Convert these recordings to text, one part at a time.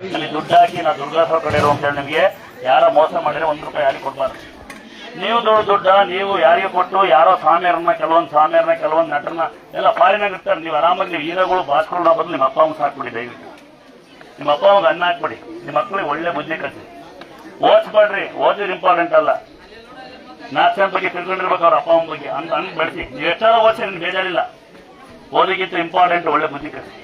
ಅಲ್ಲಿ ದುಡ್ಡು ಹಾಕಿ ನಾ ದುರ್ಗಾಸವ ಕಡೆ ಅಂತ ಹೇಳಿ ನಿಮಗೆ, ಯಾರ ಮೋಸ ಮಾಡಿದ್ರೆ ಒಂದು ರೂಪಾಯಿ ಯಾರಿಗೆ ಕೊಡ್ಬಾರ್ದು. ನೀವು ದುಡ್ಡು ದುಡ್ಡ, ನೀವು ಯಾರಿಗೆ ಕೊಟ್ಟು ಯಾರೋ ಸ್ವಾಮಿಯರನ್ನ ಕೆಲವೊಂದು ಸ್ವಾಮಿಯರನ್ನ ಕೆಲವೊಂದು ನಟರನ್ನ, ಎಲ್ಲ ಫಾರಿನಾಗ ಇರ್ತಾರೆ. ನೀವು ಆರಾಮಾಗಿ ನೀವು ಹೀರೋಗಳು ಬಾಸ್ಕೊಂಡು ಬಂದು ನಿಮ್ಮ ಅಪ್ಪ ಅಮ್ಮ ಸಾಕ್ಬಿಡಿ ದಯವಿಟ್ಟು. ನಿಮ್ಮ ಅಪ್ಪ ಅಮ್ಮಗೆ ಅನ್ನ ಹಾಕ್ಬಿಡಿ. ನಿಮ್ಮ ಮಕ್ಕಳಿಗೆ ಒಳ್ಳೆ ಬುದ್ಧಿ ಕಲಿಸಿ. ಓದಿಸ್ಬೇಡ್ರಿ, ಓದಿದ್ರೆ ಇಂಪಾರ್ಟೆಂಟ್ ಅಲ್ಲ. ನಾಲ್ಕು ಬಗ್ಗೆ ತಿಳ್ಕೊಂಡಿರ್ಬೇಕು ಅವ್ರ ಅಪ್ಪ ಅಮ್ಮ ಬಗ್ಗೆ. ಅಂತ ಹಂಗೆ ಬೆಳೆಸಿ. ನೀವು ಎಷ್ಟಾರು ಓದಿಸಿ, ನಿಮ್ಗೆ ಬೇಜಾರಿಲ್ಲ. ಓದಿಗಿಂತ ಇಂಪಾರ್ಟೆಂಟ್ ಒಳ್ಳೆ ಬುದ್ಧಿ ಕಲಿಸಿ.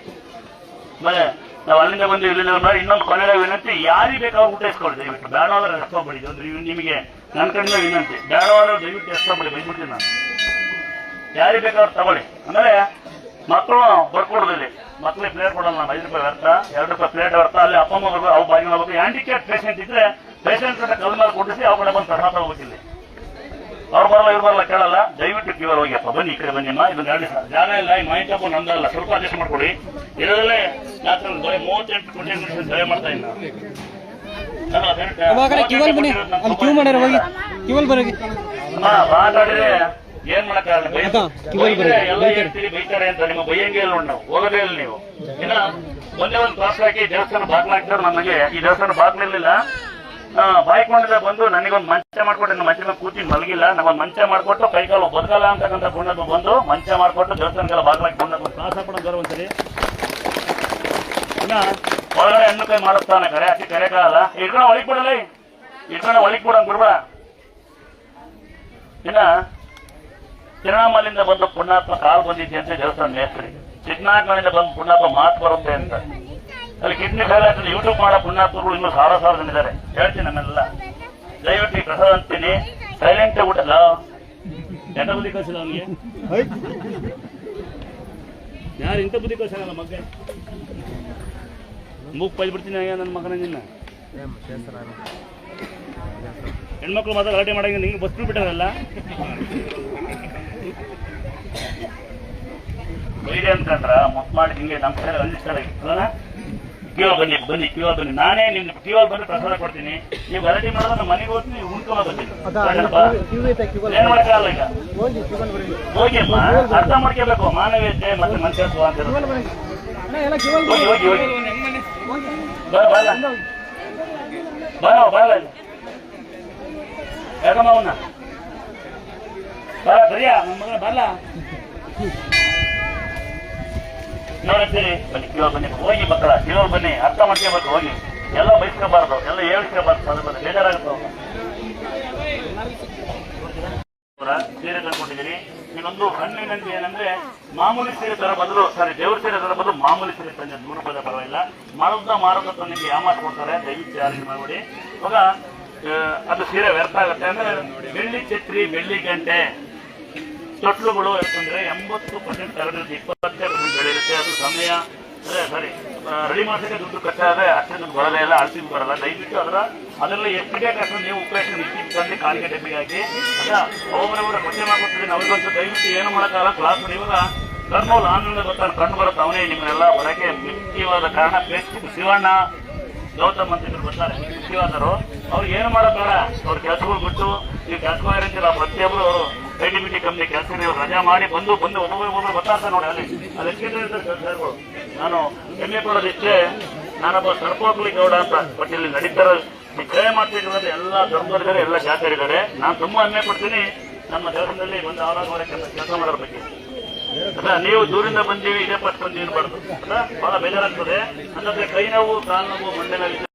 ಆಮೇಲೆ ನಾವು ಅಲ್ಲಿಂದ ಬಂದು ಇಲ್ಲಿಂದ ಬಂದ್ರೆ ಇನ್ನೊಂದು ಕೊನೆಯ ವಿನಂತಿ ಯಾರಿಗೆ ಬೇಕಾದ್ರೂ ಊಟ ಇಸ್ಕೊಳ್ಳಿ ದಯವಿಟ್ಟು ಬೇಡವಾದ್ರೆ ಎಸ್ಕೊಬೇಡಿ ಅಂದ್ರೆ ಇವ್ ನಿಮಗೆ ನನ್ನ ಕಡೆಯಿಂದ ವಿನಂತಿ. ಬೇಡವಾದ್ರೆ ದಯವಿಟ್ಟು ಎಸ್ಕೊಬೇಡಿ ಬೈಬಿಡ್ತೀನಿ ನಾನು. ಯಾರಿಗೆ ಬೇಕಾದ್ರೂ ತಗೊಳ್ಳಿ. ಅಂದ್ರೆ ಮಕ್ಕಳು ಬರ್ಕೊಡೋದಿಲ್ಲ. ಮಕ್ಕಳಿಗೆ ಪ್ಲೇಟ್ ಕೊಡೋಲ್ಲ ನಾವು. ಐದು ರೂಪಾಯಿ ವ್ಯರ್ಥ, ಎರಡು ರೂಪಾಯಿ ಪ್ಲೇಟ್ ವ್ಯರ್ಥ. ಅಲ್ಲಿ ಅಪ್ಪ ಅಮ್ಮ ಬರ್ಬೇಕು ಅವು ಬಾಗಿ ಮಾಡ್ಬೇಕು ಹ್ಯಾಂಡಿಕ್ಯಾಪ್ ಪೇಷಂಟ್ ಇದ್ರೆ ಪೇಷಂಟ್ ಕಡೆ ಕಲ್ ಮೇಲೆ ಕೊಡಿಸಿ ಅವ್ರ ಕಡೆ ಬಂದು ಪ್ರಸಾದ ಹೋಗಿಲ್ಲ ಅವ್ರು ಬರಲ್ಲ, ಇವ್ರು ಬರಲ್ಲ ಕೇಳಲ್ಲ. ದಯವಿಟ್ಟು ಕ್ಯೂರ್ ಹೋಗ್ಯಪ್ಪ ಬನ್ನಿ ಈ ಕಡೆ ಬನ್ನಿಮ್ಮ ಇದನ್ನ ಜಾಗ ಇಲ್ಲ, ಈ ಮೈಂಡ್ ಹಬ್ಬ ನಮ್ದಲ್ಲ ಸ್ವಲ್ಪ ಅಡ್ಜಸ್ಟ್ ಮಾಡ್ಕೊಡಿ. ಇರೋದಲ್ಲೇ ಯಾಕಂದ್ರೆ ಬರೀ ಮೂವತ್ತೆಂಟು ಕೋಟಿ ದಯ ಮಾಡ್ತಾ ಮಾತಾಡಿದ್ರೆ ಏನ್ ಮಾಡಕ್ಕಾಗಲ್ಲ ಬೈತಾರೆ ಅಂತ ನಿಮ್ಮ ಬೈಯಂಗೆ ಇಲ್ಲ ನೋಡಿ ನಾವು. ಹೋಗೋದೇ ಇಲ್ಲ ನೀವು. ಇನ್ನ ಮೊನ್ನೆ ಒಂದು ಕ್ಲಾಸ್ ಹಾಕಿ ದೇವಸ್ಥಾನ ಬಾಗ್ಲ ಹಾಕ್ತಾರೆ ನಮಗೆ. ಈ ದೇವಸ್ಥಾನ ಬಾಗ್ಲಿರ್ಲಿಲ್ಲ ಬಾಯ್ಕೊಂಡಿದ್ದ ಬಂದು ನನಗೊಂದು ಮಂಚ ಮಾಡ್ಕೊಟ್ಟು ನನ್ನ ಮಂಚ ಮೇಲೆ ಕೂತಿ ಮಲಗಿಲ್ಲ. ನಮ್ಮ ಮಂಚ ಮಾಡ್ಕೊಟ್ಟು ಕೈಕಾಲು ಬದುಕಲ್ಲ ಅಂತಕ್ಕಂಥ ಪುಣ್ಯದ ಬಂದು ಮಂಚ ಮಾಡ್ಕೊಟ್ಟು ದೇವಸ್ಥಾನಕ್ಕೆಲ್ಲ ಬಾಗ್ಲಾಗಿ ಬಂದ ಒಂದು ಕ್ಲಾಸ್ ಹಾಕೊಂಡು ಬರೋ ಒಂದ್ಸರಿ. ಇನ್ನ ಒಳಗಡೆ ಹೆಣ್ಣು ಕೈ ಮಾಡಿಸ್ತಾನೆ, ಕರೆ ಅತಿ ಕಾಲ. ಇಟ್ಕೊಂಡ ಒಳಗ್ ಬಿಡಲ್ಲ ಇಟ್ಕೊಂಡ ಒಳಗ್ ಬಿಡಂಗ್ ಬಿಡ್ಬೇಡ. ಇನ್ನ ತಿರುವಣ್ಣಾಮಲಿಂದ ಬಂದು ಪುಣ್ಯಾತ್ಮ ಕಾಲು ಬಂದಿದ್ದೆ ಅಂತ ದೇವಸ್ಥಾನ ಮೇಸ್ತ್ರಿ. ಚಿಕ್ಕನಾಗ್ಮನಿಂದ ಬಂದ ಪುಣ್ಯಾತ್ಮ ಮಾತು ಬರುತ್ತೆ ಅಂತ. ಅಲ್ಲಿ ಕಿಡ್ನಿ ಫೇಲ್ ಯೂಟ್ಯೂಬ್ ಮಾಡೋ ಪುಣ್ಯಾತ್ಮಗಳು ಇನ್ನು ಸಾವಿರ ಸಾವಿರ ಜನ ಇದ್ದಾರೆ ಹೇಳ್ತೀನಿ ನಮ್ಮೆಲ್ಲ. ದಯವಿಟ್ಟು ಪ್ರಸಾದ ಅಂತೀನಿ. ಸೈಲೆಂಟ್ ಊಟಲ್ಲ ಎಂತ ಬುದ್ಧಿ ಕಳಿಸಿದ ಅವನಿಗೆ? ಯಾರು ಇಂಥ ಬುದ್ಧಿ ಕಳಿಸಲ್ಲ ಮಗ ಮೂಗ್ ಪೈದ್ ಬಿಡ್ತೀನಿ ಅಯ್ಯ ನನ್ನ ಮಗನ ನಿನ್ನ. ಹೆಣ್ಮಕ್ಳು ಮಾತ್ರ ಗಲಾಟೆ ಮಾಡಂಗೆ ನಿಂಗೆ ಬಸ್ ಬಿಟ್ಟಾರಲ್ಲ ಬೈರಿ ಅಂತಂದ್ರ ಮುತ್ ಮಾಡಿ ಹಿಂಗೆ ನಮ್ಮ ಕಡೆ ಅಂದಿಸ್ತಾರೆ ಕ್ಯೂ ಬನ್ನಿ ಬನ್ನಿ ಕ್ಯೂ ಬನ್ನಿ. ನಾನೇ ನಿಮ್ಗೆ ಕ್ಯೂ ಬಂದು ಪ್ರಸಾದ ಕೊಡ್ತೀನಿ. ನೀವು ಗಲಾಟೆ ಮಾಡಿದ್ರೆ ನಮ್ಮ ಮನೆಗೆ ಹೋಗ್ತೀನಿ ನೀವು ಉಣ್ಕೊಂಡ್ ಬನ್ನಿ? ಏನ್ ಈಗ? ಹೋಗಿ ಅಮ್ಮ ಅರ್ಥ ಮಾಡ್ಕೋಬೇಕು. ಮಾನವೀಯತೆ ಮತ್ತೆ ಮನುಷ್ಯತ್ವ ಅಂತ ಇರುತ್ತೆ. ಹೋಗಿ ಹೋಗಿ ಹೋಗಿ. ಬರ ಬರ ಯಾಕಮ್ಮ ಅವನ್ನ ಬರ ಸರಿಯಾ ನನ್ನ ಮಗನ ಬರಲ್ಲ ನೋಡ್ತೀರಿ ಬನ್ನಿ ಕಿಲೋ ಬನ್ನಿ. ಹೋಗಿ ಮಕ್ಕಳ, ಕೇಳೋ ಬನ್ನಿ. ಅರ್ಥ ಮಾಡ್ಕೋಬೇಕು ಹೋಗಿ. ಎಲ್ಲ ಬಯಸ್ಕೋಬಾರ್ದು ಎಲ್ಲ ಹೇಳ್ಸ್ಕೋಬಾರ್ದು. ಅದ್ರ ಬಗ್ಗೆ ಬೇಜಾರಾಗುತ್ತೆ. ಅವರ. ಸೀರೆ ತಂದ್ಕೊಂಡಿದ್ದೀರಿ ಇನ್ನೊಂದು ಹಣ್ಣಿನಂತೆ ಏನಂದ್ರೆ ಮಾಮೂಲಿ ಸೀರೆ ತರ ಬದಲು ಸಾರಿ ದೇವ್ರ ಸೀರೆ ತರ ಬದಲು ಮಾಮೂಲಿ ಸೀರೆ ತಂದೆ ನೂರು ರೂಪಾಯಿ ಪರವಾಗಿಲ್ಲ. ಮಾರುತ್ತ ಮಾರುತ್ತ ನಿಮಗೆ ಯಾಮಾಟ್ ಕೊಡ್ತಾರೆ? ದಯವಿಟ್ಟು ಯಾರಿಗೆ ಮಾಡಿ ಇವಾಗ ಅದು ಸೀರೆ ವ್ಯರ್ಥ ಆಗುತ್ತೆ ಅಂದ್ರೆ ಬೆಳ್ಳಿ ಛತ್ರಿ, ಬೆಳ್ಳಿ ಗಂಟೆ. ತೊಟ್ಲುಗಳು ಅಂತಂದ್ರೆ ಎಂಬತ್ತು ಪರ್ಸೆಂಟ್ ಇಪ್ಪತ್ತೇ ಪರ್ಸೆಂಟ್ ಬೆಳೆಯುತ್ತೆ. ಅದು ಸಮಯ ಸಾರಿ ರೆಡಿ ಮಾಡ್ಸಕ್ಕೆ ದುಡ್ಡು ಖರ್ಚಾದ್ರೆ ಅಷ್ಟೇ ದುಡ್ಡು ಬರೋದೇ ಇಲ್ಲ ಅಳ್ಸಿದ್ ಬರಲ್ಲ. ದಯವಿಟ್ಟು ಅದರ ಅದರಲ್ಲಿ ಎಷ್ಟು ಅಷ್ಟು ನೀವು ಉಪಯೋಗಿಸಿ ಇಟ್ಟಿದ್ದು ತಂದು ಕಾಲಿಗೆ ಡಬ್ಬಿಗೆ ಹಾಕಿ ಅದ ಒಬ್ಬೊಬ್ಬರೊಬ್ಬರ ಕೊಟ್ಟೆ ಮಾಡ್ಕೊತಿದ್ದೀನಿ ಅವ್ರಿಗಂತೂ ದಯವಿಟ್ಟು ಏನು ಮಾಡೋಕ್ಕಾಗಲ್ಲ. ಕ್ಲಾಸ್ ಇವಾಗ ಕರ್ನೂಲ್ ಆನ್ಲೈನ್ ಗೊತ್ತಾಗ ಕಂಡು ಬರುತ್ತೆ ಅವನೇ ನಿಮ್ಮನ್ನೆಲ್ಲ ಹೊರಗೆ ಮುಖ್ಯವಾದ ಕಾರಣ. ಫೇಸ್ಬುಕ್ ಶಿವಣ್ಣ, ಗೌತಮ್ ಅಂತ ಇದ್ರು ಬರ್ತಾರೆ ಮುಖ್ಯವಾದರು ಅವ್ರು ಏನು ಮಾಡೋಕ್ಕಾಗ ಅವ್ರ ಕೆಲಸಗಳು ಬಿಟ್ಟು, ನೀವು ಕೆಲಸ ಮಾಡಿರ್ತೀರ ಪ್ರತಿಯೊಬ್ಬರು ಅವರು ಬಿ ಕಂಪ್ನಿ ಕೆಲಸ ರಜಾ ಮಾಡಿ ಬಂದು ಬಂದು ಒಬ್ಬೊಬ್ಬರು ಒಬ್ಬೊಬ್ಬರು ಬರ್ತಾರೆ ನೋಡಿ ಅಲ್ಲಿ. ಕೆಲಸಗಳು ನಾನು ಹೆಮ್ಮೆ ಪಡೋದಿಷ್ಟೇ ನಾನೊಬ್ಬ ಸರ್ಪೋಕ್ಲಿ ಗೌಡ ಅಂತ. ಬಟ್ ಇಲ್ಲಿ ನಡೀತಾರ. ಜಯ ಸೇವೆ ಮಾಡ್ತಿರೋದು ಎಲ್ಲ ಧರ್ಮದವರಿದ್ದಾರೆ ಎಲ್ಲ ಜಾತಿಯರಿದ್ದಾರೆ ನಾನು ತುಂಬಾ ಹೆಮ್ಮೆ ಪಡ್ತೀನಿ ನಮ್ಮ ದೇವಸ್ಥಾನದಲ್ಲಿ ಒಂದು ಅವರ ಕೆಲಸ ಮಾಡೋದ್ರ ಬಗ್ಗೆ. ಅಲ್ಲ, ನೀವು ದೂರಿಂದ ಬಂದೀವಿ, ಇದೇ ಪಟ್ಟು ಬಂದು ಅಲ್ಲ, ಬಹಳ ಬೇಜಾರಾಗ್ತದೆ. ಅಂದ್ರೆ ಕೈ ನೋವು, ಕಾಲು ನೋವು, ಮಂಡೆ